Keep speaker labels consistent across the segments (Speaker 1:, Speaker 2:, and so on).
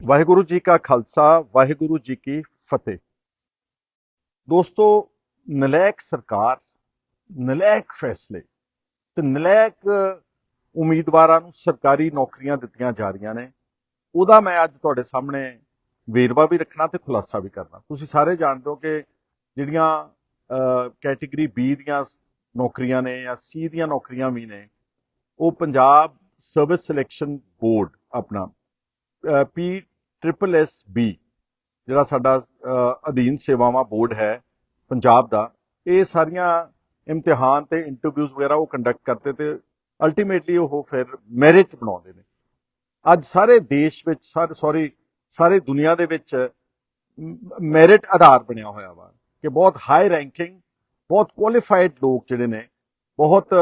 Speaker 1: ਵਾਹਿਗੁਰੂ ਜੀ ਕਾ ਖਾਲਸਾ, ਵਾਹਿਗੁਰੂ ਜੀ ਕੀ ਫਤਿਹ। ਦੋਸਤੋ, ਨਲਾਇਕ ਸਰਕਾਰ, ਨਲਾਇਕ ਫੈਸਲੇ ਤੇ ਨਲਾਇਕ ਉਮੀਦਵਾਰਾਂ ਨੂੰ ਸਰਕਾਰੀ ਨੌਕਰੀਆਂ ਦਿੱਤੀਆਂ ਜਾ ਰਹੀਆਂ ਨੇ। ਉਹਦਾ ਮੈਂ ਅੱਜ ਤੁਹਾਡੇ ਸਾਹਮਣੇ ਵੇਰਵਾ ਵੀ ਰੱਖਣਾ ਤੇ ਖੁਲਾਸਾ ਵੀ ਕਰਨਾ। ਤੁਸੀਂ ਸਾਰੇ ਜਾਣਦੇ ਹੋ ਕਿ ਜਿਹੜੀਆਂ ਕੈਟਾਗਰੀ B ਦੀਆਂ ਨੌਕਰੀਆਂ ਨੇ ਜਾਂ C ਦੀਆਂ ਨੌਕਰੀਆਂ ਵੀ ਨੇ, ਉਹ ਪੰਜਾਬ ਸਰਵਿਸ ਸਿਲੈਕਸ਼ਨ ਬੋਰਡ ਆਪਣਾ ਪੀ ਟ੍ਰਿਪਲ ਐਸ ਬੀ ਜਿਹੜਾ ਸਾਡਾ ਅਧੀਨ ਸੇਵਾਵਾਂ ਬੋਰਡ ਹੈ ਪੰਜਾਬ ਦਾ, ਇਹ ਸਾਰੀਆਂ ਇਮਤਿਹਾਨ ਤੇ ਇੰਟਰਵਿਊਜ਼ ਵਗੈਰਾ ਉਹ ਕੰਡਕਟ ਕਰਦੇ ਤੇ ਅਲਟੀਮੇਟਲੀ ਉਹ ਫਿਰ ਮੈਰਿਟ ਬਣਾਉਂਦੇ ਨੇ। ਅੱਜ ਸਾਰੇ ਦੇਸ਼ ਵਿੱਚ, ਸਾਰੇ ਸੌਰੀ ਸਾਰੇ ਦੁਨੀਆ ਦੇ ਵਿੱਚ ਮੈਰਿਟ ਆਧਾਰ ਬਣਿਆ ਹੋਇਆ ਵਾ ਕਿ ਬਹੁਤ ਹਾਈ ਰੈਂਕਿੰਗ ਬਹੁਤ ਕੁਆਲੀਫਾਈਡ ਲੋਕ ਜਿਹੜੇ ਨੇ, ਬਹੁਤ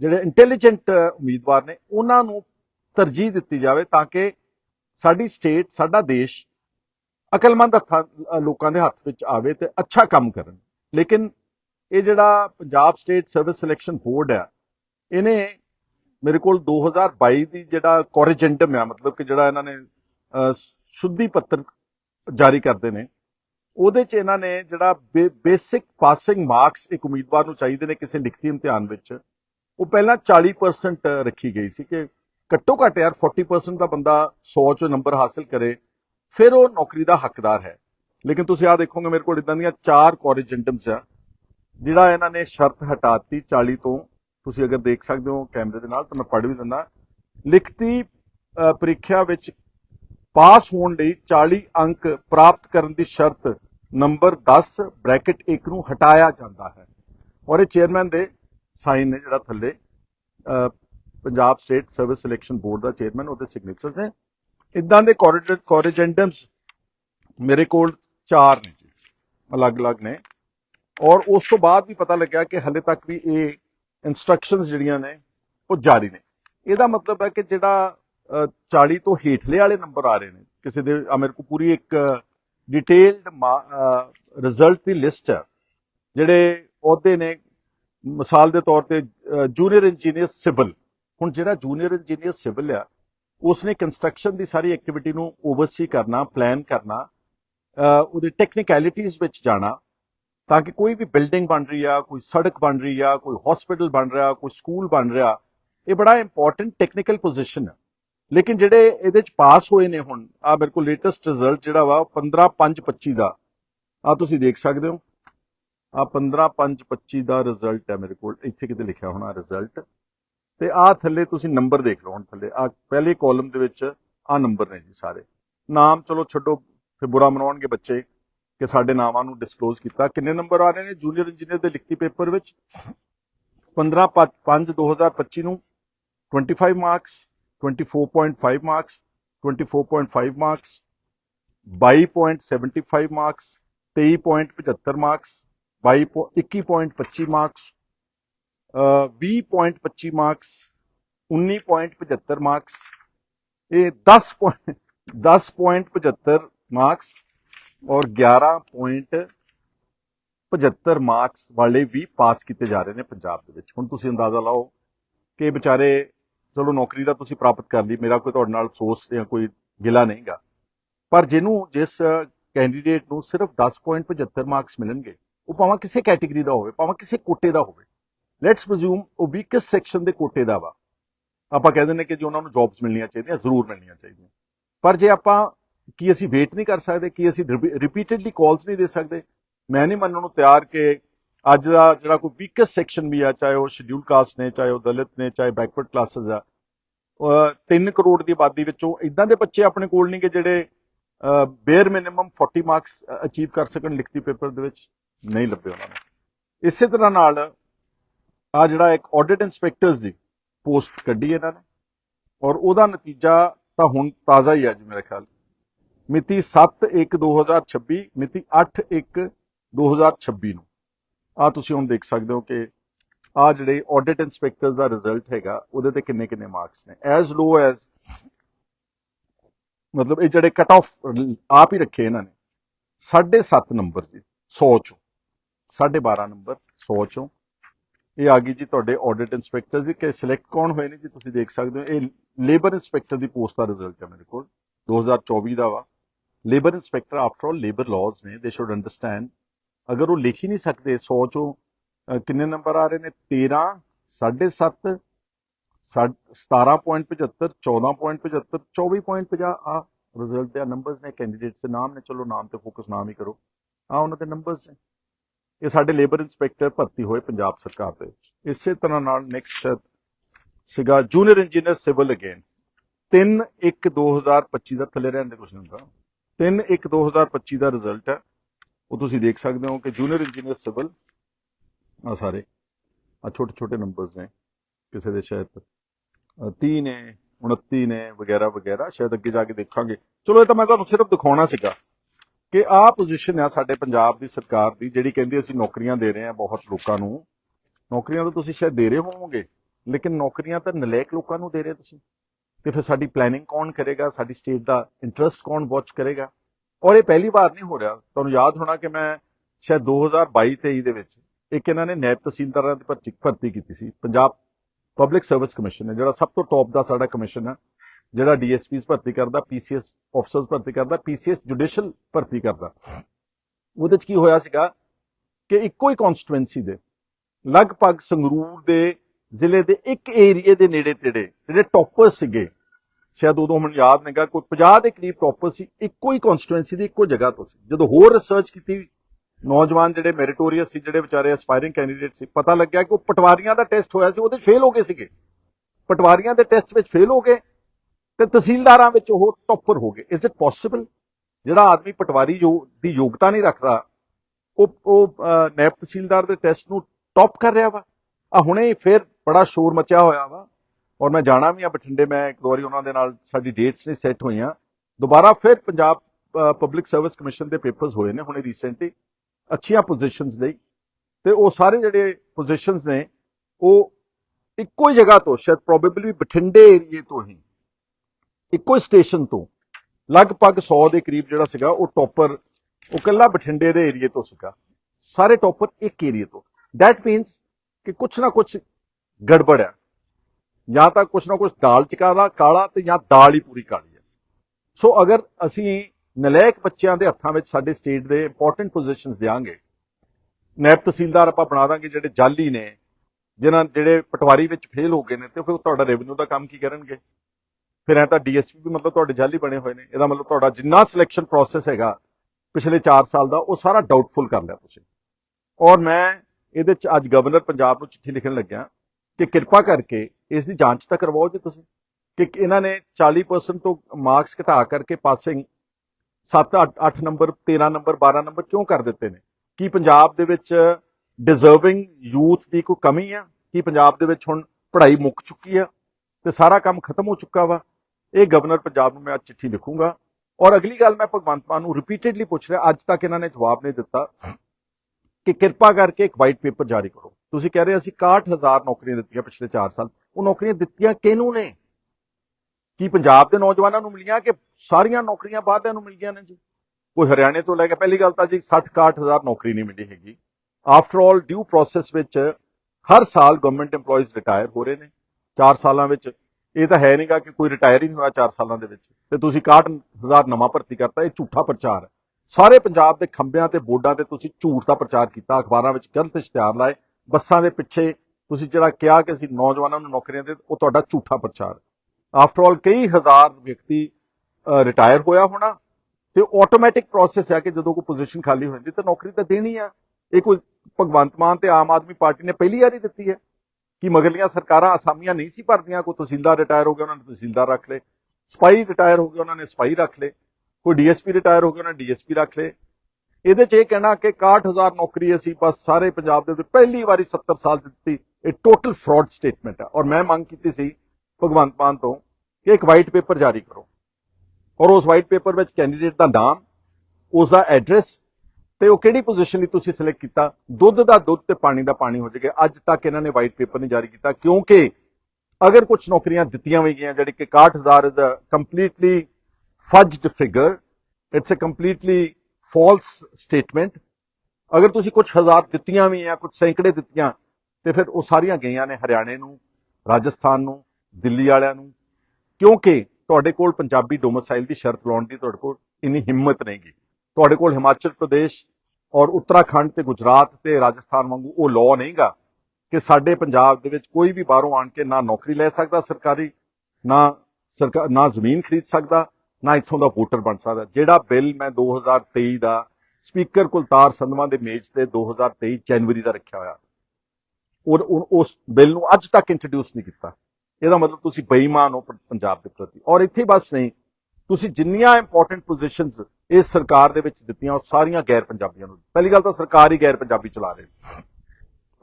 Speaker 1: ਜਿਹੜੇ ਇੰਟੈਲੀਜੈਂਟ ਉਮੀਦਵਾਰ ਨੇ, ਉਹਨਾਂ ਨੂੰ ਤਰਜੀਹ ਦਿੱਤੀ ਜਾਵੇ ਤਾਂ ਕਿ ਸਾਡੀ ਸਟੇਟ, ਸਾਡਾ ਦੇਸ਼ ਅਕਲਮੰਦ ਹੱਥਾਂ ਲੋਕਾਂ ਦੇ ਹੱਥ ਵਿੱਚ ਆਵੇ ਤੇ ਅੱਛਾ ਕੰਮ ਕਰਨ। ਲੇਕਿਨ ਇਹ ਜਿਹੜਾ Punjab state service selection board ਹੈ ਇਹਨੇ ਮੇਰੇ ਕੋਲ 2022 ਦੀ ਜਿਹੜਾ ਕੋਰੀਜੈਂਡਮ ਹੈ ਮਤਲਬ ਕਿ ਜਿਹੜਾ ਇਹਨਾਂ ਨੇ ਸ਼ੁੱਧੀ ਪੱਤਰ ਜਾਰੀ ਕਰਦੇ ਨੇ, ਉਹਦੇ ਚ ਇਹਨਾਂ ਨੇ ਜਿਹੜਾ ਬੇਸਿਕ ਪਾਸਿੰਗ ਮਾਰਕਸ ਇੱਕ ਉਮੀਦਵਾਰ ਨੂੰ ਚਾਹੀਦੇ ਨੇ ਕਿਸੇ ਲਿਖਤੀ ਇਮਤਿਹਾਨ ਵਿੱਚ, ਉਹ ਪਹਿਲਾਂ 40% ਰੱਖੀ ਗਈ ਸੀ ਕਿ ਘੱਟੋ ਘੱਟ ਯਾਰ 40% ਦਾ ਬੰਦਾ 100 ਚੋਂ ਨੰਬਰ ਹਾਸਲ ਕਰੇ ਫਿਰ ਉਹ ਨੌਕਰੀ ਦਾ ਹੱਕਦਾਰ ਹੈ। ਲੇਕਿਨ ਤੁਸੀਂ ਆ ਦੇਖੋਗੇ ਮੇਰੇ ਕੋਲ ਇਦਾਂ ਦੀਆਂ ਚਾਰ ਕੋਰੀਜੈਂਟਮਸ ਆ ਜਿਹੜਾ ਇਹਨਾਂ ਨੇ ਸ਼ਰਤ ਹਟਾਤੀ 40 ਤੋਂ। ਤੁਸੀਂ ਅਗਰ ਦੇਖ ਸਕਦੇ ਹੋ ਕੈਮਰੇ ਦੇ ਨਾਲ ਤਾਂ ਮੈਂ ਪੜ੍ਹ ਵੀ ਦਿੰਦਾ। ਲਿਖਤੀ ਪ੍ਰੀਖਿਆ ਵਿੱਚ ਪਾਸ ਹੋਣ ਲਈ 40 ਅੰਕ ਪ੍ਰਾਪਤ ਕਰਨ ਦੀ ਸ਼ਰਤ ਨੰਬਰ 10 ਬ੍ਰੈਕਟ 1 ਨੂੰ ਹਟਾਇਆ ਜਾਂਦਾ ਹੈ। ਔਰ ਇਹ ਚੇਅਰਮੈਨ ਦੇ ਸਾਈਨ ਨੇ ਜਿਹੜਾ ਥੱਲੇ ਅ, Punjab state service selection board ਦਾ ਚੇਅਰਮੈਨ ਉਹਦੇ ਸਿਗਨੇਚਰਸ ਨੇ। ਇਦਾਂ ਦੇ ਕੋਰੀਜੈਂਡਮਸ ਮੇਰੇ ਕੋਲ ਚਾਰ ਨੇ ਜੀ ਅਲੱਗ-ਅਲੱਗ ਨੇ। ਔਰ ਉਸ ਤੋਂ ਬਾਅਦ ਵੀ ਪਤਾ ਲੱਗਿਆ ਕਿ ਹਲੇ ਤੱਕ ਵੀ ਇਹ ਇਨਸਟਰਕਸ਼ਨਸ ਜਿਹੜੀਆਂ ਨੇ ਉਹ ਜਾਰੀ ਨੇ। ਇਹਦਾ ਮਤਲਬ ਹੈ ਕਿ ਜਿਹੜਾ ਅ, 40 ਤੋਂ ਹੇਠਲੇ ਵਾਲੇ ਨੰਬਰ ਆ ਰਹੇ ਨੇ। ਕਿਸੇ ਦੇ ਮੇਰੇ ਕੋਲ ਪੂਰੀ ਇੱਕ ਡਿਟੇਲਡ ਰਿਜ਼ਲਟ ਦੀ ਲਿਸਟ ਹੈ। ਜਿਹੜੇ ਅਹੁਦੇ ਨੇ ਮਿਸਾਲ ਦੇ ਤੌਰ ਤੇ ਜੂਨੀਅਰ ਇੰਜੀਨੀਅਰ ਸਿਵਲ ਹੁਣ ਜਿਹੜਾ ਜੂਨੀਅਰ ਇੰਜੀਨੀਅਰ ਸਿਵਲ ਆ, ਉਸਨੇ ਕੰਸਟਰਕਸ਼ਨ ਦੀ ਸਾਰੀ ਐਕਟੀਵਿਟੀ ਨੂੰ ਓਵਰਸੀ ਕਰਨਾ ਪਲਾਨ ਕਰਨਾ ਉਹਦੇ ਟੈਕਨੀਕੈਲਿਟੀਜ਼ ਵਿੱਚ ਜਾਣਾ, ਤਾਂ ਕਿ ਕੋਈ ਵੀ ਬਿਲਡਿੰਗ ਬਣ ਰਹੀ ਆ, ਕੋਈ ਸੜਕ ਬਣ ਰਹੀ ਆ, ਕੋਈ ਹਸਪੀਟਲ ਬਣ ਰਿਹਾ, ਕੋਈ ਸਕੂਲ ਬਣ ਰਿਹਾ, ਇਹ ਬੜਾ ਇੰਪੋਰਟੈਂਟ ਟੈਕਨੀਕਲ ਪੋਜੀਸ਼ਨ ਹੈ ਲੇਕਿਨ ਜਿਹੜੇ ਇਹਦੇ ਚ ਪਾਸ ਹੋਏ ਨੇ ਹੁਣ, ਆ ਮੇਰੇ ਕੋਲ ਲੇਟੈਸਟ ਰਿਜ਼ਲਟ ਜਿਹੜਾ ਵਾ 15 5 25 ਦਾ। ਆ ਤੁਸੀਂ ਦੇਖ ਸਕਦੇ ਹੋ। ਆ 15 5 25 ਦਾ ਰਿਜ਼ਲਟ ਹੈ ਮੇਰੇ ਕੋਲ। ਇੱਥੇ ਕਿਤੇ ਲਿਖਿਆ ਹੋਣਾ ਰਿਜ਼ਲਟ ਤੇ ਆ ਥੱਲੇ ਤੁਸੀਂ ਨੰਬਰ ਦੇਖ ਲਓ ਹੁਣ ਥੱਲੇ। ਆ ਪਹਿਲੇ ਕਾਲਮ ਦੇ ਵਿੱਚ ਆ ਨੰਬਰ ਨੇ ਜੀ ਸਾਰੇ। ਨਾਮ ਚਲੋ ਛੱਡੋ, ਫਿਰ ਬੁਰਾ ਮਨਾਉਣਗੇ ਬੱਚੇ ਕਿ ਸਾਡੇ ਨਾਵਾਂ ਨੂੰ ਡਿਸਕਲੋਜ਼ ਕੀਤਾ। ਕਿੰਨੇ ਨੰਬਰ ਆ ਰਹੇ ਨੇ? ਜੂਨੀਅਰ ਇੰਜੀਨੀਅਰ ਦੇ ਲਿਖਤੀ ਪੇਪਰ ਵਿੱਚ 15 5 2025 ਨੂੰ 25 marks 24.5 marks 24.5 marks 22.75 marks 23.75 marks 22 21.25 marks 20.25 marks 19.75 marks ਇਹ 10 point 10.75 ਮਾਰਕਸ ਔਰ 11.75 ਮਾਰਕਸ ਵਾਲੇ ਵੀ ਪਾਸ ਕੀਤੇ ਜਾ ਰਹੇ ਨੇ ਪੰਜਾਬ ਦੇ ਵਿੱਚ। ਹੁਣ ਤੁਸੀਂ ਅੰਦਾਜ਼ਾ ਲਾਓ ਕਿ ਵਿਚਾਰੇ, ਚਲੋ ਨੌਕਰੀ ਦਾ ਤੁਸੀਂ ਪ੍ਰਾਪਤ ਕਰ ਲਈ, ਮੇਰਾ ਕੋਈ ਤੁਹਾਡੇ ਨਾਲ ਅਫਸੋਸ ਜਾਂ ਕੋਈ ਗਿਲਾ ਨਹੀਂਗਾ। ਪਰ ਜਿਹਨੂੰ, ਜਿਸ ਕੈਂਡੀਡੇਟ ਨੂੰ ਸਿਰਫ 10.75 ਮਾਰਕਸ ਮਿਲਣਗੇ, ਉਹ ਭਾਵੇਂ ਕਿਸੇ ਕੈਟਾਗਰੀ ਦਾ ਹੋਵੇ, ਭਾਵੇਂ ਕਿਸੇ ਕੋਟੇ ਦਾ ਹੋਵੇ ਲੈਟਸ ਪ੍ਰਜ਼ੂਮ ਉਹ ਵੀਕੈਸਟ ਸੈਕਸ਼ਨ ਦੇ ਕੋਟੇ ਦਾ ਵਾ। ਆਪਾਂ ਕਹਿ ਦਿੰਦੇ ਕਿ ਜੇ ਉਹਨਾਂ ਨੂੰ ਜੌਬਸ ਮਿਲਣੀਆਂ ਚਾਹੀਦੀਆਂ, ਜ਼ਰੂਰ ਮਿਲਣੀਆਂ ਚਾਹੀਦੀਆਂ। ਪਰ ਜੇ ਆਪਾਂ ਕੀ ਅਸੀਂ ਵੇਟ ਨਹੀਂ ਕਰ ਸਕਦੇ, ਕੀ ਅਸੀਂ ਰਿਪੀਟਿਡਲੀ ਕਾਲਸ ਨਹੀਂ ਦੇ ਸਕਦੇ, ਮੈਂ ਨਹੀਂ ਮੰਨਣ ਨੂੰ ਤਿਆਰ ਕਿ ਅੱਜ ਦਾ ਜਿਹੜਾ ਕੋਈ ਵੀਕੈਸਟ ਸੈਕਸ਼ਨ ਵੀ ਆ, ਚਾਹੇ ਉਹ ਸ਼ਡਿਊਲ ਕਾਸਟ ਨੇ, ਚਾਹੇ ਉਹ ਦਲਿਤ ਨੇ, ਚਾਹੇ ਬੈਕਵਰਡ ਕਲਾਸਸ ਆ 3 ਕਰੋੜ ਦੀ ਆਬਾਦੀ ਵਿੱਚੋਂ ਇਦਾਂ ਦੇ ਬੱਚੇ ਆਪਣੇ ਕੋਲ ਨਹੀਂ ਕਿ ਜਿਹੜੇ ਬੇਅਰ ਮਿਨੀਮਮ 40 ਮਾਰਕਸ ਅਚੀਵ ਕਰ ਸਕਣ ਲਿਖਤੀ ਪੇਪਰ ਦੇ ਵਿੱਚ ਨਹੀਂ ਲੱਭੇ ਉਹਨਾਂ ਨੂੰ। ਇਸੇ ਤਰ੍ਹਾਂ ਨਾਲ ਆ ਜਿਹੜਾ ਇੱਕ ਆਡਿਟ ਇਨਸਪੈਕਟਰਸ ਦੀ ਪੋਸਟ ਕੱਢੀ ਇਹਨਾਂ ਨੇ। ਔਰ ਉਹਦਾ ਨਤੀਜਾ ਤਾਂ ਹੁਣ ਤਾਜ਼ਾ ਹੀ ਹੈ ਜੀ ਮੇਰੇ ਖਿਆਲ। ਮਿਤੀ 7/1/2026 ਮਿਤੀ 8/1/2026 ਨੂੰ। ਆ ਤੁਸੀਂ ਹੁਣ ਦੇਖ ਸਕਦੇ ਹੋ ਕਿ ਆ ਜਿਹੜੇ ਆਡਿਟ ਇਨਸਪੈਕਟਰਸ ਦਾ ਰਿਜ਼ਲਟ ਹੈਗਾ, ਉਹਦੇ ਤੇ ਕਿੰਨੇ ਕਿੰਨੇ ਮਾਰਕਸ ਨੇ। ਐਜ਼ ਲੋ ਐਜ਼ ਮਤਲਬ ਇਹ ਜਿਹੜੇ ਕਟ ਆਫ ਆਪ ਹੀ ਰੱਖੇ ਇਹਨਾਂ ਨੇ। 7.5 ਨੰਬਰ ਜੀ 100 ਚੋਂ। 12.5 ਨੰਬਰ 100 ਚੋਂ। ਇਹ ਆ ਗਈ ਜੀ ਤੁਹਾਡੇ ਆਡਿਟ ਇਨਸਪੈਕਟਰ ਦੀ ਕਿ ਸਿਲੈਕਟ ਕੌਣ ਹੋਏ ਨੇ ਜੀ ਤੁਸੀਂ ਦੇਖ ਸਕਦੇ ਹੋ। ਇਹ ਲੇਬਰ ਇਨਸਪੈਕਟਰ ਦੀ ਪੋਸਟ ਦਾ ਰਿਜ਼ਲਟ ਹੈ ਮੇਰੇ ਕੋਲ। 2024 ਦਾ ਵਾ। Labour inspector after all labour laws ਨੇ। ਦੇ ਸ਼ੁੱਡ ਅੰਡਰਸਟੈਂਡ ਅਗਰ ਉਹ ਲਿਖ ਹੀ ਨਹੀਂ ਸਕਦੇ 100 ਚੋਂ ਕਿੰਨੇ ਨੰਬਰ ਆ ਰਹੇ ਨੇ? 13 7.5 17.75 14.75 24.50 ਆ ਰਿਜ਼ਲਟ ਦੇ ਨੰਬਰਸ ਨੇ ਕੈਂਡੀਡੇਟਸ ਦੇ ਨਾਮ ਨੇ। ਚਲੋ ਨਾਮ ਤੇ ਫੋਕਸ ਨਾਮ ਹੀ ਕਰੋ। ਆ ਉਹਨਾਂ ਦੇ ਨੰਬਰਸ ਨੇ। ਇਹ ਸਾਡੇ ਲੇਬਰ ਇੰਸਪੈਕਟਰ ਭਰਤੀ ਹੋਏ ਪੰਜਾਬ ਸਰਕਾਰ ਦੇ। ਇਸੇ ਤਰ੍ਹਾਂ ਨਾਲ ਨੈਕਸਟ ਸੀਗਾ ਜੂਨੀਅਰ ਇੰਜੀਨੀਅਰ ਸਿਵਲ ਅਗੇਨ 3 1 2025 ਦਾ ਥੱਲੇ ਰਹਿਣ ਦੇ ਕੁਛ ਨਹੀਂ ਹੁੰਦਾ। 3 1 2025 ਦਾ ਰਿਜ਼ਲਟ ਹੈ। ਉਹ ਤੁਸੀਂ ਦੇਖ ਸਕਦੇ ਹੋ ਕਿ ਜੂਨੀਅਰ ਇੰਜੀਨੀਅਰ ਸਿਵਲ ਆ ਸਾਰੇ ਆ ਛੋਟੇ ਛੋਟੇ ਨੰਬਰਸ ਨੇ। ਕਿਸੇ ਦੇ ਸ਼ਾਇਦ ਅ, 30 ਨੇ 29 ਨੇ ਵਗੈਰਾ ਵਗੈਰਾ। ਸ਼ਾਇਦ ਅੱਗੇ ਜਾ ਕੇ ਦੇਖਾਂਗੇ। ਚਲੋ ਇਹ ਤਾਂ ਮੈਂ ਤੁਹਾਨੂੰ ਸਿਰਫ ਦਿਖਾਉਣਾ ਸੀਗਾ। ਕਿ ਆਹ ਪੋਜੀਸ਼ਨ ਆ ਸਾਡੇ ਪੰਜਾਬ ਦੀ ਸਰਕਾਰ ਦੀ, ਜਿਹੜੀ ਕਹਿੰਦੀ ਅਸੀਂ ਨੌਕਰੀਆਂ ਦੇ ਰਹੇ ਹਾਂ ਬਹੁਤ ਲੋਕਾਂ ਨੂੰ। ਨੌਕਰੀਆਂ ਤਾਂ ਤੁਸੀਂ ਸ਼ਾਇਦ ਦੇ ਰਹੇ ਹੋਵੋਗੇ, ਲੇਕਿਨ ਨੌਕਰੀਆਂ ਤਾਂ ਨਲਾਇਕ ਲੋਕਾਂ ਨੂੰ ਦੇ ਰਹੇ ਤੁਸੀਂ। ਤੇ ਫਿਰ ਸਾਡੀ ਪਲੈਨਿੰਗ ਕੌਣ ਕਰੇਗਾ? ਸਾਡੀ ਸਟੇਟ ਦਾ ਇੰਟਰਸਟ ਕੌਣ ਵਾਚ ਕਰੇਗਾ? ਔਰ ਇਹ ਪਹਿਲੀ ਵਾਰ ਨਹੀਂ ਹੋ ਰਿਹਾ। ਤੁਹਾਨੂੰ ਯਾਦ ਹੋਣਾ ਕਿ ਮੈਂ ਸ਼ਾਇਦ 2022-23 ਦੇ ਵਿੱਚ ਇੱਕ ਇਹਨਾਂ ਨੇ ਨੈਬ ਤਹਿਸੀਲਦਾਰਾਂ ਦੀ ਭਰਤੀ ਭਰਤੀ ਕੀਤੀ ਸੀ। ਪੰਜਾਬ ਪਬਲਿਕ ਸਰਵਿਸ ਕਮਿਸ਼ਨ ਹੈ ਜਿਹੜਾ ਸਭ ਤੋਂ ਟੌਪ ਦਾ ਸਾਡਾ ਕਮਿਸ਼ਨ ਹੈ ਜਿਹੜਾ ਡੀਐਸਪੀਸ ਭਰਤੀ ਕਰਦਾ ਪੀਸੀਐਸ ਅਫਸਰਸ ਭਰਤੀ ਕਰਦਾ ਪੀਸੀਐਸ ਜੁਡੀਸ਼ੀਅਲ ਭਰਤੀ ਕਰਦਾ। ਉਹਦੇ ਚ ਕੀ ਹੋਇਆ ਸੀਗਾ ਕਿ ਇੱਕੋ ਹੀ ਕਨਸਟੀਟੂਐਂਸੀ ਦੇ ਲਗਭਗ ਸੰਗਰੂਰ ਦੇ ਜ਼ਿਲ੍ਹੇ ਦੇ ਇੱਕ ਏਰੀਏ ਦੇ ਨੇੜੇ ਤੇੜੇ ਜਿਹੜੇ ਟੌਪਰ ਸੀਗੇ, ਸ਼ਾਇਦ ਉਦੋਂ ਮੈਨੂੰ ਯਾਦ ਨਹੀਂਗਾ, ਕੋਈ 50 ਦੇ ਕਰੀਬ ਟੌਪਰ ਸੀ, ਇੱਕੋ ਹੀ ਕਨਸਟੀਟੂਐਂਸੀ ਦੀ ਇੱਕੋ ਜਗ੍ਹਾ ਤੋਂ ਸੀ। ਜਦੋਂ ਹੋਰ ਰਿਸਰਚ ਕੀਤੀ, ਨੌਜਵਾਨ ਜਿਹੜੇ ਮੈਰੀਟੋਰੀਅਸ ਸੀ, ਜਿਹੜੇ ਵਿਚਾਰੇ ਐਸਪਾਇਰਿੰਗ ਕੈਂਡੀਡੇਟ ਸੀ, ਪਤਾ ਲੱਗਿਆ ਕਿ ਉਹ ਪਟਵਾਰੀਆਂ ਦਾ ਟੈਸਟ ਹੋਇਆ ਸੀ, ਉਹਦੇ ਫੇਲ ਹੋ ਗਏ ਸੀਗੇ। ਪਟਵਾਰੀਆਂ ਦੇ ਟੈਸਟ ਵਿੱਚ ਫੇਲ ਹੋ ਗਏ ਤੇ ਤਹਿਸੀਲਦਾਰਾਂ ਵਿੱਚ ਉਹ ਟੌਪਰ ਹੋ ਗਏ। ਇਜ਼ ਇਟ ਪੋਸੀਬਲ ਜਿਹੜਾ ਆਦਮੀ ਪਟਵਾਰੀ ਜੋ ਦੀ ਯੋਗਤਾ ਨਹੀਂ ਰੱਖਦਾ, ਉਹ ਉਹ ਨੈਬ ਤਹਿਸੀਲਦਾਰ ਦੇ ਟੈਸਟ ਨੂੰ ਟੌਪ ਕਰ ਰਿਹਾ ਵਾ। ਆ ਹੁਣੇ ਫਿਰ ਬੜਾ ਸ਼ੋਰ ਮਚਿਆ ਹੋਇਆ ਵਾ। ਔਰ ਮੈਂ ਜਾਣਾ ਵੀ ਆ ਬਠਿੰਡੇ, ਮੈਂ ਇੱਕ ਦੋ ਵਾਰੀ ਉਹਨਾਂ ਦੇ ਨਾਲ ਸਾਡੀ ਡੇਟਸ ਨਹੀਂ ਸੈੱਟ ਹੋਈਆਂ। ਦੁਬਾਰਾ ਫਿਰ ਪੰਜਾਬ ਪਬਲਿਕ ਸਰਵਿਸ ਕਮਿਸ਼ਨ ਦੇ ਪੇਪਰਸ ਹੋਏ ਨੇ ਹੁਣੇ ਰੀਸੈਂਟਲੀ ਅੱਛੀਆਂ ਪੋਜੀਸ਼ਨਸ ਲਈ। ਤੇ ਉਹ ਸਾਰੇ ਜਿਹੜੇ ਪੋਜੀਸ਼ਨਸ ਨੇ, ਉਹ ਇੱਕੋ ਹੀ ਜਗ੍ਹਾ ਤੋਂ, ਸ਼ਾਇਦ ਪ੍ਰੋਬੇਬਲੀ ਬਠਿੰਡੇ ਏਰੀਏ ਤੋਂ ਹੀ ਇੱਕੋ ਹੀ ਸਟੇਸ਼ਨ ਤੋਂ ਲਗਭਗ 100 ਦੇ ਕਰੀਬ ਜਿਹੜਾ ਸੀਗਾ, ਉਹ ਟੌਪਰ, ਉਹ ਕੱਲਾ ਬਠਿੰਡੇ ਦੇ ਏਰੀਏ ਤੋਂ ਸੀਗਾ। ਸਾਰੇ ਟੌਪਰ ਇੱਕ ਏਰੀਏ ਤੋਂ। ਦੈਟ ਮੀਨਸ ਕਿ ਕੁਛ ਨਾ ਕੁਛ ਗੜਬੜ ਹੈ ਜਾਂ ਤਾਂ ਕੁਛ ਨਾ ਕੁਛ ਦਾਲ ਚ ਕਾਲਾ ਕਾਲਾ ਤੇ ਜਾਂ ਦਾਲ ਹੀ ਪੂਰੀ ਕਾਲੀ ਹੈ ਸੋ ਅਗਰ ਅਸੀਂ ਨਲਾਇਕ ਬੱਚਿਆਂ ਦੇ ਹੱਥਾਂ ਵਿੱਚ ਸਾਡੇ ਸਟੇਟ ਦੇ ਇੰਪੋਰਟੈਂਟ ਪੋਜੀਸ਼ਨਸ ਦਿਆਂਗੇ, ਨੈਬ ਤਹਿਸੀਲਦਾਰ ਆਪਾਂ ਬਣਾ ਦਾਂਗੇ ਜਿਹੜੇ ਜਾਲੀ ਨੇ ਜਿਨ੍ਹਾਂ ਜਿਹੜੇ ਪਟਵਾਰੀ ਵਿੱਚ ਫੇਲ ਹੋ ਗਏ ਨੇ, ਤੇ ਫਿਰ ਤੁਹਾਡਾ ਰੈਵਨਿਊ ਦਾ ਕੰਮ ਕੀ ਕਰਨਗੇ? ਫਿਰ ਐ ਤਾਂ ਡੀਐਸਪੀ ਵੀ ਮਤਲਬ ਤੁਹਾਡੇ ਜਾਲੀ ਬਣੇ ਹੋਏ ਨੇ। ਇਹਦਾ ਮਤਲਬ ਤੁਹਾਡਾ ਜਿੰਨਾ ਸਿਲੈਕਸ਼ਨ ਪ੍ਰੋਸੈਸ ਹੈਗਾ ਪਿਛਲੇ 4 ਸਾਲ ਦਾ, ਉਹ ਸਾਰਾ ਡਾਊਟਫੁਲ ਕਰ ਲਿਆ ਤੁਸੀਂ। ਔਰ ਮੈਂ ਇਹਦੇ ਚ ਅੱਜ ਗਵਰਨਰ ਪੰਜਾਬ ਨੂੰ ਚਿੱਠੀ ਲਿਖਣ ਲੱਗਿਆ ਕਿ ਕਿਰਪਾ ਕਰਕੇ ਇਸ ਦੀ ਜਾਂਚ ਤਾਂ ਕਰਵਾਓ ਜੀ ਤੁਸੀਂ। ਕਿ ਇਹਨਾਂ ਨੇ 40% ਤੋਂ ਮਾਰਕਸ ਘਟਾ ਕਰਕੇ ਪਾਸਿੰਗ 7 8 ਨੰਬਰ 13 ਨੰਬਰ 12 ਨੰਬਰ ਕਿਉਂ ਕਰ ਦਿੱਤੇ ਨੇ? ਕੀ ਪੰਜਾਬ ਦੇ ਵਿੱਚ ਡਿਜ਼ਰਵਿੰਗ ਯੂਥ ਦੀ ਕੋਈ ਕਮੀ ਆ? ਕੀ ਪੰਜਾਬ ਦੇ ਵਿੱਚ ਹੁਣ ਪੜ੍ਹਾਈ ਮੁੱਕ ਚੁੱਕੀ ਆ? ਤੇ ਸਾਰਾ ਕੰਮ ਖਤਮ ਹੋ ਚੁੱਕਾ ਵਾ? ਇਹ ਗਵਰਨਰ ਪੰਜਾਬ ਨੂੰ ਮੈਂ ਅੱਜ ਚਿੱਠੀ ਲਿਖੂੰਗਾ। ਔਰ ਅਗਲੀ ਗੱਲ ਮੈਂ ਭਗਵੰਤ ਮਾਨ ਨੂੰ ਰਿਪੀਟਿਡਲੀ ਪੁੱਛ ਰਿਹਾ, ਅੱਜ ਤੱਕ ਇਹਨਾਂ ਨੇ ਜਵਾਬ ਨਹੀਂ ਦਿੱਤਾ ਕਿ ਕਿਰਪਾ ਕਰਕੇ ਇੱਕ ਵਾਈਟ ਪੇਪਰ ਜਾਰੀ ਕਰੋ। ਤੁਸੀਂ ਕਹਿ ਰਹੇ ਅਸੀਂ 61000 ਨੌਕਰੀਆਂ ਦਿੱਤੀਆਂ ਪਿਛਲੇ 4 ਸਾਲ। ਉਹ ਨੌਕਰੀਆਂ ਦਿੱਤੀਆਂ ਕਿਹਨੂੰ ਨੇ? ਕੀ ਪੰਜਾਬ ਦੇ ਨੌਜਵਾਨਾਂ ਨੂੰ ਮਿਲੀਆਂ ਕਿ ਸਾਰੀਆਂ ਨੌਕਰੀਆਂ ਬਾਹਰਿਆਂ ਨੂੰ ਮਿਲ ਗਈਆਂ ਨੇ ਜੀ? ਕੋਈ ਹਰਿਆਣੇ ਤੋਂ ਲੈ ਕੇ, ਪਹਿਲੀ ਗੱਲ ਤਾਂ ਜੀ 60 61000 ਨੌਕਰੀ ਨਹੀਂ ਮਿਲੀ ਹੈਗੀ। ਆਫਟਰ ਆਲ ਡਿਊ ਪ੍ਰੋਸੈਸ ਵਿੱਚ ਹਰ ਸਾਲ ਗਵਰਨਮੈਂਟ EMPLOYEES ਰਿਟਾਇਰ ਹੋ ਰਹੇ ਨੇ। 4 ਸਾਲਾਂ ਵਿੱਚ ਇਹ ਤਾਂ ਹੈ ਨਹੀਂਗਾ ਕਿ ਕੋਈ ਰਿਟਾਇਰ ਹੀ ਨਹੀਂ ਹੋਇਆ 4 ਸਾਲਾਂ ਦੇ ਵਿੱਚ। ਤੇ ਤੁਸੀਂ 61000 ਨਵਾਂ ਭਰਤੀ ਕਰਤਾ, ਇਹ ਝੂਠਾ ਪ੍ਰਚਾਰ ਹੈ। ਸਾਰੇ ਪੰਜਾਬ ਦੇ ਖੰਭਿਆਂ ਤੇ ਬੋਰਡਾਂ ਤੇ ਤੁਸੀਂ ਝੂਠ ਦਾ ਪ੍ਰਚਾਰ ਕੀਤਾ, ਅਖਬਾਰਾਂ ਵਿੱਚ ਗਲਤ ਇਸ਼ਤਿਹਾਰ ਲਾਏ, ਬੱਸਾਂ ਦੇ ਪਿੱਛੇ ਤੁਸੀਂ ਜਿਹੜਾ ਕਿਹਾ ਕਿ ਅਸੀਂ ਨੌਜਵਾਨਾਂ ਨੂੰ ਨੌਕਰੀਆਂ ਦੇ, ਉਹ ਤੁਹਾਡਾ ਝੂਠਾ ਪ੍ਰਚਾਰ ਆਫਟਰ ਆਲ ਕਈ ਹਜ਼ਾਰ ਵਿਅਕਤੀ ਰਿਟਾਇਰ ਹੋਇਆ ਹੋਣਾ ਤੇ ਆਟੋਮੈਟਿਕ ਪ੍ਰੋਸੈਸ ਹੈ ਕਿ ਜਦੋਂ ਕੋਈ ਪੋਜੀਸ਼ਨ ਖਾਲੀ ਹੋ ਜਾਂਦੀ ਤਾਂ ਨੌਕਰੀ ਤਾਂ ਦੇਣੀ ਆ ਇਹ ਕੋਈ ਭਗਵੰਤ ਮਾਨ ਤੇ ਆਮ ਆਦਮੀ ਪਾਰਟੀ ਨੇ ਪਹਿਲੀ ਵਾਰੀ ਦਿੱਤੀ ਹੈ। ਕਿ ਮਗਰਲੀਆਂ ਸਰਕਾਰਾਂ ਅਸਾਮੀਆਂ ਨਹੀਂ ਸੀ ਭਰਦੀਆਂ, ਕੋਈ ਤਹਿਸੀਲਦਾਰ ਰਿਟਾਇਰ ਹੋ ਗਿਆ, ਉਹਨਾਂ ਨੇ ਤਹਿਸੀਲਦਾਰ ਰੱਖ ਲਏ। ਸਪਾਈ ਰਿਟਾਇਰ ਹੋ ਗਿਆ ਉਹਨਾਂ ਨੇ ਸਪਾਈ ਰੱਖ ਲਏ। ਕੋਈ ਡੀਐਸਪੀ ਰਿਟਾਇਰ ਹੋ ਗਿਆ ਉਹਨਾਂ ਨੇ ਡੀਐਸਪੀ ਰੱਖ ਲਏ। ਇਹਦੇ 'ਚ ਇਹ ਕਹਿਣਾ ਕਿ 61000 ਨੌਕਰੀ ਅਸੀਂ ਬਸ ਸਾਰੇ ਪੰਜਾਬ ਦੇ ਵਿੱਚ ਪਹਿਲੀ ਵਾਰੀ 70 ਸਾਲ ਦਿੱਤੀ। ਇਹ ਟੋਟਲ ਫਰਾਡ ਸਟੇਟਮੈਂਟ ਹੈ ਔਰ ਮੈਂ ਮੰਗ ਕੀਤੀ ਸੀ ਭਗਵੰਤ ਮਾਨ ਤੋਂ ਕਿ ਇੱਕ ਵਾਈਟ ਪੇਪਰ ਜਾਰੀ ਕਰੋ। ਔਰ ਉਸ ਵਾਈਟ ਪੇਪਰ ਵਿੱਚ ਕੈਂਡੀਡੇਟ ਦਾ ਨਾਮ ਉਸ ਦਾ ਐਡਰੈਸ ਤੇ ਉਹ ਕਿਹੜੀ ਪੋਜੀਸ਼ਨ ਲਈ ਤੁਸੀਂ ਸਿਲੈਕਟ ਕੀਤਾ? ਦੁੱਧ ਦਾ ਦੁੱਧ ਤੇ ਪਾਣੀ ਦਾ ਪਾਣੀ ਹੋ ਜਾਏਗਾ। ਅੱਜ ਤੱਕ ਇਹਨਾਂ ਨੇ ਵਾਈਟ ਪੇਪਰ ਨਹੀਂ ਜਾਰੀ ਕੀਤਾ, ਕਿਉਂਕਿ ਅਗਰ ਕੁਝ ਨੌਕਰੀਆਂ ਦਿੱਤੀਆਂ ਵੀ ਗਈਆਂ ਕਿ 61000 is completely fudged figure it's a completely false statement ਅਗਰ ਤੁਸੀਂ ਕੁਝ ਹਜ਼ਾਰ ਦਿੱਤੀਆਂ ਵੀ ਆ ਕੁਝ ਸੈਂਕੜੇ ਦਿੱਤੀਆਂ, ਤੇ ਫਿਰ ਉਹ ਸਾਰੀਆਂ ਗਈਆਂ ਨੇ ਹਰਿਆਣੇ ਨੂੰ, ਰਾਜਸਥਾਨ ਨੂੰ, ਦਿੱਲੀ ਵਾਲਿਆਂ ਨੂੰ। ਕਿਉਂਕਿ ਤੁਹਾਡੇ ਕੋਲ ਪੰਜਾਬੀ ਡੋਮਿਸਾਈਲ ਦੀ ਸ਼ਰਤ ਲਾਉਣ ਦੀ ਤੁਹਾਡੇ ਕੋਲ ਇੰਨੀ ਹਿੰਮਤ ਨਹੀਂਗੀ ਤੁਹਾਡੇ ਕੋਲ ਹਿਮਾਚਲ ਪ੍ਰਦੇਸ਼ ਔਰ ਉੱਤਰਾਖੰਡ ਤੇ ਗੁਜਰਾਤ ਤੇ ਰਾਜਸਥਾਨ ਵਾਂਗੂ ਉਹ ਲਾਅ ਨਹੀਂਗਾ ਕਿ ਸਾਡੇ ਪੰਜਾਬ ਦੇ ਵਿੱਚ ਕੋਈ ਵੀ ਬਾਹਰੋਂ ਆਣ ਕੇ ਨਾ ਨੌਕਰੀ ਲੈ ਸਕਦਾ ਸਰਕਾਰੀ, ਨਾ ਸਰਕਾਰ ਨਾ ਜ਼ਮੀਨ ਖਰੀਦ ਸਕਦਾ, ਨਾ ਇੱਥੋਂ ਦਾ ਵੋਟਰ ਬਣ ਸਕਦਾ। ਜਿਹੜਾ ਬਿੱਲ ਮੈਂ 2023 ਦਾ ਸਪੀਕਰ ਕੁਲਤਾਰ ਸੰਧਵਾ ਦੇ ਮੇਜ਼ ਤੇ 2023 ਜਨਵਰੀ ਦਾ ਰੱਖਿਆ ਹੋਇਆ ਔਰ ਉਹ- ਉਸ ਬਿੱਲ ਨੂੰ ਅੱਜ ਤੱਕ ਇੰਟਰੋਡਿਊਸ ਨਹੀਂ ਕੀਤਾ। ਇਹਦਾ ਮਤਲਬ ਤੁਸੀਂ ਬੇਈਮਾਨ ਹੋ ਪੰਜਾਬ ਦੇ ਪ੍ਰਤੀ। ਔਰ ਇੱਥੇ ਬਸ ਨਹੀਂ ਤੁਸੀਂ ਜਿੰਨੀਆਂ ਇੰਪੋਰਟੈਂਟ ਪੋਜੀਸ਼ਨਸ ਇਸ ਸਰਕਾਰ ਦੇ ਵਿੱਚ ਦਿੱਤੀਆਂ, ਉਹ ਸਾਰੀਆਂ ਗੈਰ ਪੰਜਾਬੀਆਂ ਨੂੰ ਪਹਿਲੀ ਗੱਲ ਤਾਂ ਸਰਕਾਰ ਹੀ ਗੈਰ ਪੰਜਾਬੀ ਚਲਾ ਰਹੀ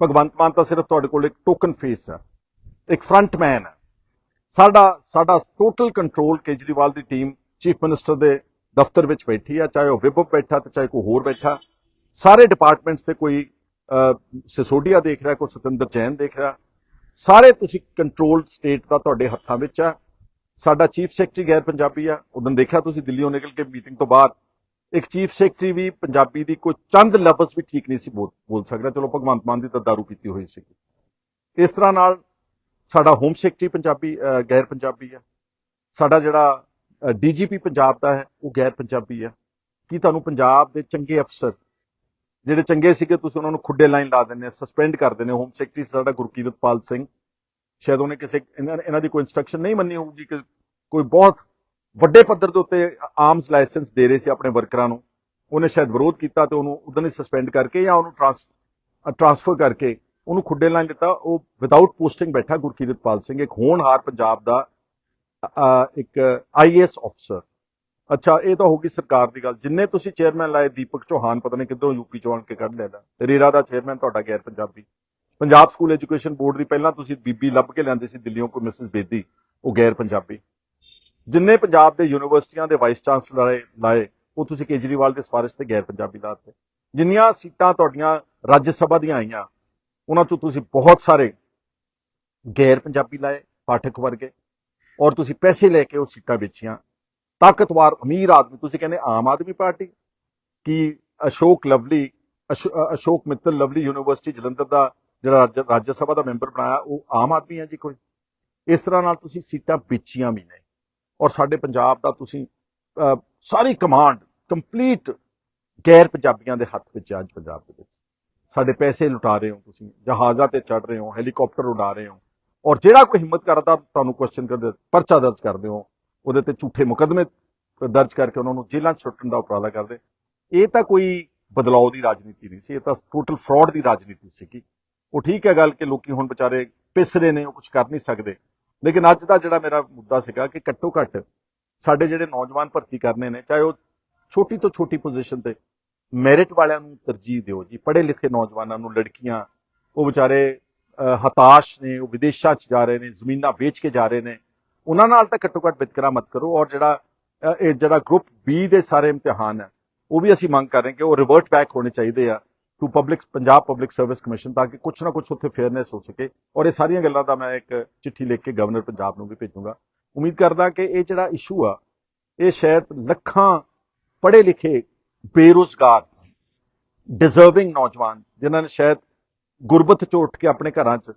Speaker 1: ਭਗਵੰਤ ਮਾਨ ਤਾਂ ਸਿਰਫ ਤੁਹਾਡੇ ਕੋਲ ਇੱਕ ਟੋਕਨ ਫੇਸ ਹੈ, ਇੱਕ ਫਰੰਟ ਮੈਨ ਹੈ। ਸਾਡਾ ਸਾਡਾ ਟੋਟਲ ਕੰਟਰੋਲ ਕੇਜਰੀਵਾਲ ਦੀ ਟੀਮ ਚੀਫ ਮਿਨਿਸਟਰ ਦੇ ਦਫ਼ਤਰ ਵਿੱਚ ਬੈਠੀ ਆ ਚਾਹੇ ਉਹ ਵਿਭਵ ਬੈਠਾ ਤੇ ਚਾਹੇ ਕੋਈ ਹੋਰ ਬੈਠਾ। ਸਾਰੇ ਡਿਪਾਰਟਮੈਂਟਸ ਤੇ ਕੋਈ ਸਿਸੋਡੀਆ ਦੇਖ ਰਿਹਾ, ਕੋਈ ਸਤਿੰਦਰ ਜੈਨ ਦੇਖ ਰਿਹਾ। ਸਾਰੇ ਤੁਸੀਂ ਕੰਟਰੋਲ ਸਟੇਟ ਦਾ ਤੁਹਾਡੇ ਹੱਥਾਂ ਵਿੱਚ ਆ ਸਾਡਾ ਚੀਫ ਸੈਕਟਰੀ ਗੈਰ ਪੰਜਾਬੀ ਆ। ਉਦੋਂ ਦੇਖਿਆ ਤੁਸੀਂ ਦਿੱਲੀੋਂ ਨਿਕਲ ਕੇ ਮੀਟਿੰਗ ਤੋਂ ਬਾਅਦ। ਇੱਕ ਚੀਫ ਸੈਕਟਰੀ ਵੀ ਪੰਜਾਬੀ ਦੀ ਕੋਈ ਚੰਦ ਲਫ਼ਜ਼ ਵੀ ਠੀਕ ਨਹੀਂ ਸੀ ਬੋਲ ਬੋਲ ਸਕਦਾ। ਚਲੋ, ਭਗਵੰਤ ਮਾਨ ਦੀ ਤਾਂ ਦਾਰੂ ਪੀਤੀ ਹੋਈ ਸੀ। ਇਸ ਤਰ੍ਹਾਂ ਨਾਲ ਸਾਡਾ ਹੋਮ ਸੈਕਟਰੀ ਪੰਜਾਬੀ ਗੈਰ ਪੰਜਾਬੀ ਆ। ਸਾਡਾ ਜਿਹੜਾ ਡੀਜੀਪੀ ਪੰਜਾਬ ਦਾ ਹੈ, ਉਹ ਗੈਰ ਪੰਜਾਬੀ ਆ। ਕੀ ਤੁਹਾਨੂੰ ਪੰਜਾਬ ਦੇ ਚੰਗੇ ਅਫਸਰ, ਜਿਹੜੇ ਚੰਗੇ ਸੀਗੇ, ਤੁਸੀਂ ਉਹਨਾਂ ਨੂੰ ਖੁੱਡੇ ਲਾਈਨ ਲਾ ਦਿੰਦੇ ਸਸਪੈਂਡ ਕਰ ਦਿੰਦੇ ਹੋਮ ਸੈਕਟਰੀ ਸਾਡਾ ਗੁਰਕੀਰਤਪਾਲ ਸਿੰਘ। ਸ਼ਾਇਦ ਉਹਨੇ ਕਿਸੇ ਇਹਨਾਂ ਇਹਨਾਂ ਦੀ ਕੋਈ ਇਨਸਟਰਕਸ਼ਨ ਨਹੀਂ ਮੰਨੀ ਹੋਊਗੀ ਕਿ ਕੋਈ ਬਹੁਤ ਵੱਡੇ ਪੱਧਰ ਦੇ ਉੱਤੇ ਆਰਮਸ ਲਾਇਸੈਂਸ ਦੇ ਰਹੇ ਸੀ ਆਪਣੇ ਵਰਕਰਾਂ ਨੂੰ। ਉਹਨੇ ਸ਼ਾਇਦ ਵਿਰੋਧ ਕੀਤਾ ਤੇ ਉਹਨੂੰ ਉਦੋਂ ਹੀ ਸਸਪੈਂਡ ਕਰਕੇ ਜਾਂ ਉਹਨੂੰ ਟ੍ਰਾਂਸ ਟ੍ਰਾਂਸਫਰ ਕਰਕੇ ਉਹਨੂੰ ਖੁੱਡੇ ਲਾਈਨ ਦਿੱਤਾ ਉਹ ਵਿਦਆਊਟ ਪੋਸਟਿੰਗ ਬੈਠਾ ਗੁਰਕੀਰਤਪਾਲ ਸਿੰਘ ਇੱਕ ਹੋਣਹਾਰ ਪੰਜਾਬ ਦਾ ਅ, ਇੱਕ ਆਈਏਐਸ ਅਫਸਰ ਅੱਛਾ ਇਹ ਤਾਂ ਹੋਗੀ ਸਰਕਾਰ ਦੀ ਗੱਲ। ਜਿੰਨੇ ਤੁਸੀਂ ਚੇਅਰਮੈਨ ਲਾਏ ਦੀਪਕ ਚੌਹਾਨ ਪਤਾ ਨਹੀਂ ਕਿੱਧਰੋਂ ਯੂਪੀ ਚੋਂ ਆਣ ਕੇ ਕੱਢ ਲੈਦਾ ਰੇਰਾ ਦਾ ਚੇਅਰਮੈਨ ਤੁਹਾਡਾ ਗੈਰ Punjabi Punjab school education board ਦੀ ਪਹਿਲਾਂ ਤੁਸੀਂ ਬੀਬੀ ਲੱਭ ਕੇ ਲਿਆਂਦੇ ਸੀ ਦਿੱਲੀੋਂ ਕੋਈ ਮਿਸਿਸ ਬੇਦੀ, ਉਹ ਗੈਰ ਪੰਜਾਬੀ। ਜਿੰਨੇ ਪੰਜਾਬ ਦੇ ਯੂਨੀਵਰਸਿਟੀਆਂ ਦੇ ਵਾਈਸ ਚਾਂਸਲਰ ਲਾਏ ਲਾਏ, ਉਹ ਤੁਸੀਂ ਕੇਜਰੀਵਾਲ ਦੇ ਸਿਫਾਰਿਸ਼ ਤੇ ਗੈਰ ਪੰਜਾਬੀ ਲਾਤੇ ਜਿੰਨੀਆਂ ਸੀਟਾਂ ਤੁਹਾਡੀਆਂ ਰਾਜ ਸਭਾ ਦੀਆਂ ਆਈਆਂ, ਉਹਨਾਂ ਤੋਂ ਤੁਸੀਂ ਬਹੁਤ ਸਾਰੇ ਗੈਰ ਪੰਜਾਬੀ ਲਾਏ, ਪਾਠਕ ਵਰਗੇ, ਔਰ ਤੁਸੀਂ ਪੈਸੇ ਲੈ ਕੇ ਉਹ ਸੀਟਾਂ ਵੇਚੀਆਂ। ਤਾਕਤਵਰ ਅਮੀਰ ਆਦਮੀ, ਤੁਸੀਂ ਕਹਿੰਦੇ ਆਮ ਆਦਮੀ ਪਾਰਟੀ, ਕੀ ਅਸ਼ੋਕ ਲਵਲੀ, ਅਸ਼- ਅਸ਼ੋਕ ਮਿੱਤਲ ਲਵਲੀ ਯੂਨੀਵਰਸਿਟੀ ਜਲੰਧਰ ਦਾ ਜਿਹੜਾ ਰਾਜ ਰਾਜ ਸਭਾ ਦਾ ਮੈਂਬਰ ਬਣਾਇਆ, ਉਹ ਆਮ ਆਦਮੀ ਹੈ ਜੀ ਕੋਈ? ਇਸ ਤਰ੍ਹਾਂ ਨਾਲ ਤੁਸੀਂ ਸੀਟਾਂ ਵੇਚੀਆਂ ਵੀ ਨੇ। ਔਰ ਸਾਡੇ ਪੰਜਾਬ ਦਾ ਤੁਸੀਂ ਸਾਰੀ ਕਮਾਂਡ ਕੰਪਲੀਟ ਗੈਰ ਪੰਜਾਬੀਆਂ ਦੇ ਹੱਥ ਵਿੱਚ ਹੈ ਅੱਜ ਪੰਜਾਬ ਦੇ ਵਿੱਚ। ਸਾਡੇ ਪੈਸੇ ਲੁਟਾ ਰਹੇ ਹੋ ਤੁਸੀਂ, ਜਹਾਜ਼ਾਂ ਤੇ ਚੜ ਰਹੇ ਹੋ, ਹੈਲੀਕਾਪਟਰ ਉਡਾ ਰਹੇ ਹੋ। ਔਰ ਜਿਹੜਾ ਕੋਈ ਹਿੰਮਤ ਕਰਦਾ, ਤੁਹਾਨੂੰ ਕੁਐਸਚਨ ਕਰਦੇ, ਪਰਚਾ ਦਰਜ ਕਰਦੇ ਹੋ। ਉਹਦੇ ਤੇ ਝੂਠੇ ਮੁਕੱਦਮੇ ਦਰਜ ਕਰਕੇ ਉਹਨਾਂ ਨੂੰ ਜੇਲ੍ਹਾਂ 'ਚ ਸੁੱਟਣ ਦਾ ਉਪਰਾਲਾ ਕਰਦੇ। ਇਹ ਤਾਂ ਕੋਈ ਬਦਲਾਅ ਦੀ ਰਾਜਨੀਤੀ ਨਹੀਂ ਸੀ, ਇਹ ਤਾਂ ਟੋਟਲ ਫਰਾਡ ਦੀ ਰਾਜਨੀਤੀ ਸੀਗੀ। ਉਹ ਠੀਕ ਹੈ ਗੱਲ ਕਿ ਲੋਕੀ ਹੁਣ ਵਿਚਾਰੇ ਪਿਸ ਰਹੇ ਨੇ, ਉਹ ਕੁਝ ਕਰ ਨਹੀਂ ਸਕਦੇ। ਲੇਕਿਨ ਅੱਜ ਦਾ ਜਿਹੜਾ ਮੇਰਾ ਮੁੱਦਾ ਸੀਗਾ ਕਿ ਘੱਟੋ ਘੱਟ ਸਾਡੇ ਜਿਹੜੇ ਨੌਜਵਾਨ ਭਰਤੀ ਕਰਨੇ ਨੇ, ਚਾਹੇ ਉਹ ਛੋਟੀ ਤੋਂ ਛੋਟੀ ਪੋਜੀਸ਼ਨ ਤੇ ਮੈਰਿਟ ਵਾਲਿਆਂ ਨੂੰ ਤਰਜੀਹ ਦਿਓ ਜੀ, ਪੜ੍ਹੇ ਲਿਖੇ ਨੌਜਵਾਨਾਂ ਨੂੰ, ਲੜਕੀਆਂ, ਉਹ ਵਿਚਾਰੇ ਹਤਾਸ਼ ਨੇ, ਉਹ ਵਿਦੇਸ਼ਾਂ 'ਚ ਜਾ ਰਹੇ ਨੇ, ਜ਼ਮੀਨਾਂ ਵੇਚ ਕੇ ਜਾ ਰਹੇ ਨੇ, ਉਹਨਾਂ ਨਾਲ ਤਾਂ ਘੱਟੋ ਘੱਟ ਵਿਤਕਰਾ ਮਤ ਕਰੋ ਔਰ ਜਿਹੜਾ ਇਹ ਜਿਹੜਾ ਗਰੁੱਪ ਬੀ ਦੇ ਸਾਰੇ ਇਮਤਿਹਾਨ ਹੈ, ਉਹ ਵੀ ਅਸੀਂ ਮੰਗ ਕਰ ਰਹੇ ਕਿ ਉਹ ਰਿਵਰਟ ਬੈਕ ਹੋਣੇ ਚਾਹੀਦੇ ਆ। To public Punjab public service commission ਤਾਂ ਕਿ ਕੁਛ ਨਾ ਕੁਛ ਉੱਥੇ ਫੇਅਰਨੈਸ ਹੋ ਸਕੇ। ਔਰ ਇਹ ਸਾਰੀਆਂ ਗੱਲਾਂ ਦਾ ਮੈਂ ਇੱਕ ਚਿੱਠੀ ਲਿਖ ਕੇ ਗਵਰਨਰ ਪੰਜਾਬ ਨੂੰ ਵੀ ਭੇਜੂੰਗਾ। ਉਮੀਦ ਕਰਦਾ ਕਿ ਇਹ ਜਿਹੜਾ ਇਸ਼ੂ ਆ, ਇਹ ਸ਼ਾਇਦ ਲੱਖਾਂ ਪੜ੍ਹੇ ਲਿਖੇ ਬੇਰੁਜ਼ਗਾਰ ਡਿਜ਼ਰਵਿੰਗ ਨੌਜਵਾਨ, ਜਿਨ੍ਹਾਂ ਨੇ ਸ਼ਾਇਦ ਗੁਰਬਤ ਚ ਉੱਠ ਕੇ ਆਪਣੇ ਘਰਾਂ 'ਚ,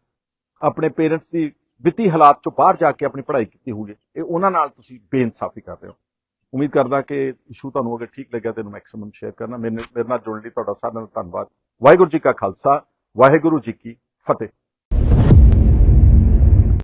Speaker 1: ਆਪਣੇ ਪੇਰੈਂਟਸ ਦੀ ਵਿੱਤੀ ਹਾਲਾਤ ਚੋਂ ਬਾਹਰ ਜਾ ਕੇ ਆਪਣੀ ਪੜ੍ਹਾਈ ਕੀਤੀ ਹੋਊਗੀ, ਇਹ ਉਹਨਾਂ ਨਾਲ ਤੁਸੀਂ ਬੇਇਨਸਾਫੀ ਕਰ ਰਹੇ ਹੋ। ਉਮੀਦ ਕਰਦਾ ਕਿ ਇਸ਼ੂ ਤੁਹਾਨੂੰ ਅਗਰ ਠੀਕ ਲੱਗਿਆ ਤੇ ਇਹਨੂੰ ਮੈਕਸਿਮਮ ਸ਼ੇਅਰ ਕਰਨਾ। ਮੇਰੇ ਮੇਰੇ ਨਾਲ ਜੁੜਨ ਲਈ ਤੁਹਾਡਾ ਸਾਰਿਆਂ ਦਾ ਧੰਨਵਾਦ। ਵਾਹਿਗੁਰੂ ਜੀ ਕਾ ਖਾਲਸਾ, ਵਾਹਿਗੁਰੂ ਜੀ ਕੀ ਫਤਿਹ।